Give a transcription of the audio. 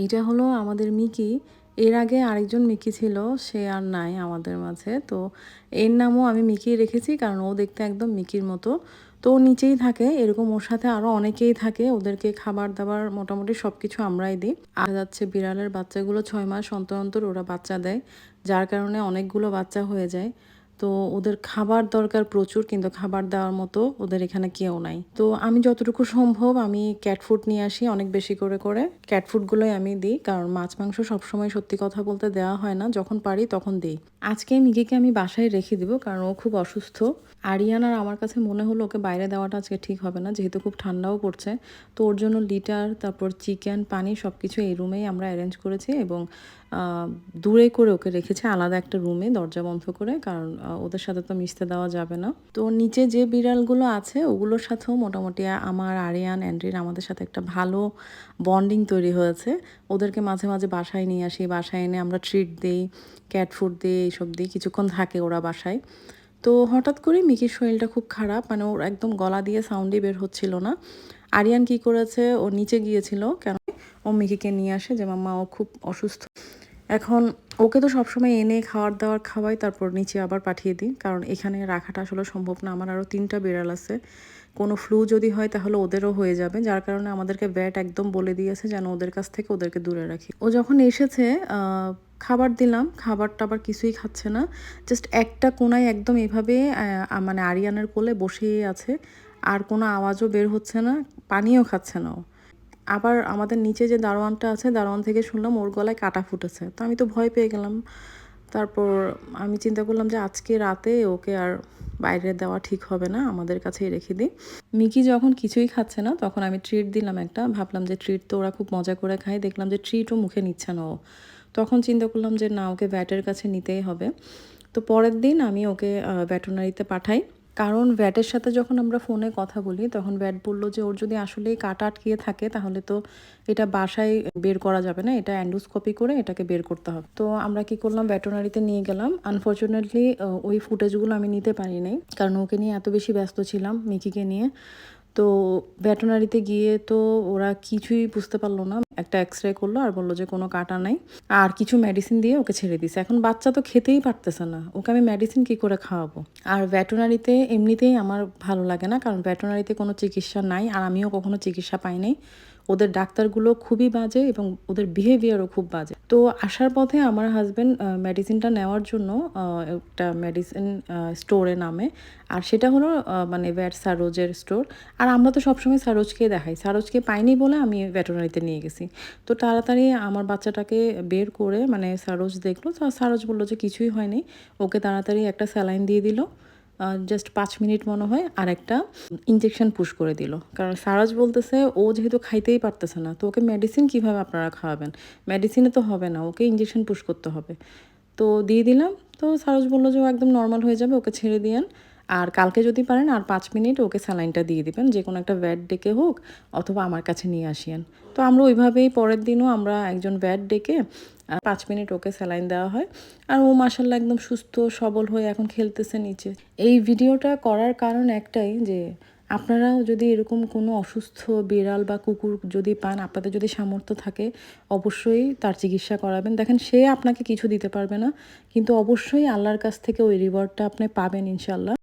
এইটা হলো আমাদের মিকি। এর আগে আরেকজন মিকি ছিল, সে আর নাই আমাদের মাঝে। তো এর নামও আমি মিকি রেখেছি, কারণ ও দেখতে একদম মিকির মতো। তো ও নিচেই থাকে, এরকম ওর সাথে আরও অনেকেই থাকে। ওদেরকে খাবার দাবার মোটামুটি সব কিছু আমরাই দিই। আর যাচ্ছে বিড়ালের বাচ্চাগুলো ছয় মাস অন্তর অন্তর ওরা বাচ্চা দেয়, যার কারণে অনেকগুলো বাচ্চা হয়ে যায়। তো ওদের খাবার দরকার প্রচুর, কিন্তু খাবার দেওয়ার মতো ওদের এখানে কেউ নাই। তো আমি যতটুকু সম্ভব আমি ক্যাট ফুড নিয়ে আসি অনেক বেশি করে করে। ক্যাট ফুডগুলোই আমি দিই, কারণ মাছ, মাংস সবসময় সত্যি কথা বলতে দেওয়া হয় না। যখন পারি তখন দিই। আজকে মিকিকে আমি বাসায় রেখে দিব, কারণ ও খুব অসুস্থ। আরিয়ান আর আমার কাছে মনে হলো ওকে বাইরে দেওয়াটা আজকে ঠিক হবে না, যেহেতু খুব ঠান্ডাও পড়ছে। তো ওর জন্য লিটার, তারপর চিকেন, পানি সব কিছু এই রুমেই আমরা অ্যারেঞ্জ করেছি এবং দূরে করে ওকে রেখেছে, আলাদা একটা রুমে দরজা বন্ধ করে, কারণ ওদের সাথে তো মিশতে দেওয়া যাবে না। তো নিচে যে বিড়ালগুলো আছে, ওগুলোর সাথেও মোটামুটি আমার, আরিয়ান, অ্যান্ড্রির আমাদের সাথে একটা ভালো বন্ডিং তৈরি হয়েছে। ওদেরকে মাঝে মাঝে বাসায় নিয়ে আসি, বাসায় এনে আমরা ট্রিট দিই ক্যাট ফুড দিই, এইসব দিই, কিছুক্ষণ থাকে ওরা বাসায়। তো হঠাৎ করে মিকির শরীরটা খুব খারাপ মানে ওর একদম গলা দিয়ে সাউন্ডই বের হচ্ছিল না। আরিয়ান কি করেছে, ও নিচে গিয়েছিল, কেন? ও মিকিকে নিয়ে আসে যে, মাম্মা, ও খুব অসুস্থ। এখন ওকে তো সবসময় এনে খাওয়ার দাওয়ার খাওয়াই, তারপর নিচে আবার পাঠিয়ে দিই। কারণ এখানে রাখাটা আসলে সম্ভব না। আমার আরও তিনটা বিড়াল আছে। কোনো ফ্লু যদি হয় তাহলে ওদেরও হয়ে যাবে। যার কারণে আমাদেরকে ব্যাট একদম বলে দিয়েছে যেন ওদের কাছ থেকে ওদেরকে দূরে রাখি। ও যখন এসেছে খাবার দিলাম। খাবার টাবার কিছুই খাচ্ছে না। জাস্ট একটা কোনায় একদম এভাবে মানে আরিয়ানের কোলে বসেই আছে। আর কোনো আওয়াজও বের হচ্ছে না। পানিও খাচ্ছে না ও। আবার আমাদের নিচে যে দারোয়ানটা আছে, দারোয়ান থেকে শুনলাম ওর গলায় কাটা ফুটেছে। তো আমি তো ভয় পেয়ে গেলাম। তারপর আমি চিন্তা করলাম যে আজকে রাতে ওকে আর বাইরে দেওয়া ঠিক হবে না, আমাদের কাছেই রেখে দিই। মিকি যখন কিছুই খাচ্ছে না, তখন আমি ট্রিট দিলাম একটা। ভাবলাম যে ট্রিট তো ওরা খুব মজা করে খায়। দেখলাম যে ট্রিটও মুখে নিচ্ছে না ও। তখন চিন্তা করলাম যে না, ওকে ব্যাটের কাছে নিতেই হবে। তো পরের দিন আমি ওকে ভ্যাটেনারিতে পাঠাই। কারণ ভ্যাটের সাথে যখন আমরা ফোনে কথা বলি, তখন ভ্যাট বলল যে, ওর যদি আসলেই কাটা আটকিয়ে থাকে, তাহলে তো এটা বাসায় বের করা যাবে না। এটা অ্যান্ডোস্কোপি করে এটাকে বের করতে হবে। তো আমরা কি করলাম, ভ্যাটেনারিতে নিয়ে গেলাম। আনফর্চুনেটলি ওই ফুটেজগুলো আমি নিতে পারি নাই, কারণ ওকে নিয়ে এত বেশি ব্যস্ত ছিলাম, মিকিকে নিয়ে। তো ভেটেনারিতে গিয়ে তো ওরা কিছুই বুঝতে পারল না। একটা এক্স রে করল আর বলল যে কোনো কাটা নাই। আর কিছু মেডিসিন দিয়ে ওকে ছেড়ে দিছে। এখন বাচ্চা তো খেতেই পারতেছে না। ওকে আমি মেডিসিন কি করে খাওয়াবো? আর ভেটেনারিতে এমনিতেই আমার ভালো লাগে না, কারণ ভেটেনারিতে কোনো চিকিৎসা নাই। আর আমিও কখনো চিকিৎসা পাই নাই। ওদের ডাক্তারগুলো খুবই বাজে এবং ওদের বিহেভিয়ারও খুব বাজে। তো আসার পথে আমার হাজব্যান্ড মেডিসিনটা নেওয়ার জন্য একটা মেডিসিন স্টোরে নামে। আর সেটা হলো মানে ভ্যাট সারোজের স্টোর আর আমরা তো সবসময় সারোজকে দেখাই। সারোজকে পাইনি বলে আমি ভেটেনারিতে নিয়ে গেছি। তো তাড়াতাড়ি আমার বাচ্চাটাকে বের করে মানে সারোজ দেখল। তো সারোজ বলল যে কিছুই হয়নি। ওকে তাড়াতাড়ি একটা স্যালাইন দিয়ে দিল। জাস্ট পাঁচ মিনিট মনে হয় আর একটা ইঞ্জেকশন পুশ করে দিল। কারণ সারাজ বলতেছে, ও যেহেতু খাইতেই পারতেছে না, তো ওকে মেডিসিন কীভাবে আপনারা খাওয়াবেন? মেডিসিনে তো হবে না, ওকে ইঞ্জেকশন পুশ করতে হবে। তো দিয়ে দিলাম, তো সারজ বলল যে ও একদম নর্মাল হয়ে যাবে, ওকে ছেড়ে দিয়েন। আর কালকে যদি পারেন, আর পাঁচ মিনিট ওকে স্যালাইনটা দিয়ে দিবেন, যে কোনো একটা ভ্যাট ডেকে হোক অথবা আমার কাছে নিয়ে আসিয়েন। তো আমরা ওইভাবেই পরের দিনও আমরা একজন ভ্যাট ডেকে পাঁচ মিনিট ওকে স্যালাইন দেওয়া হয়। আর ও মাসাল্লাহ একদম সুস্থ, সবল হয়ে এখন খেলতেছে নিচে। এই ভিডিওটা করার কারণ একটাই যে, আপনারাও যদি এরকম কোনো অসুস্থ বিড়াল বা কুকুর যদি পান, আপনাদের যদি সামর্থ্য থাকে, অবশ্যই তার চিকিৎসা করাবেন। দেখেন, সে আপনাকে কিছু দিতে পারবে না, কিন্তু অবশ্যই আল্লাহর কাছ থেকে ওই রিওয়ার্ডটা আপনি পাবেন ইনশাল্লাহ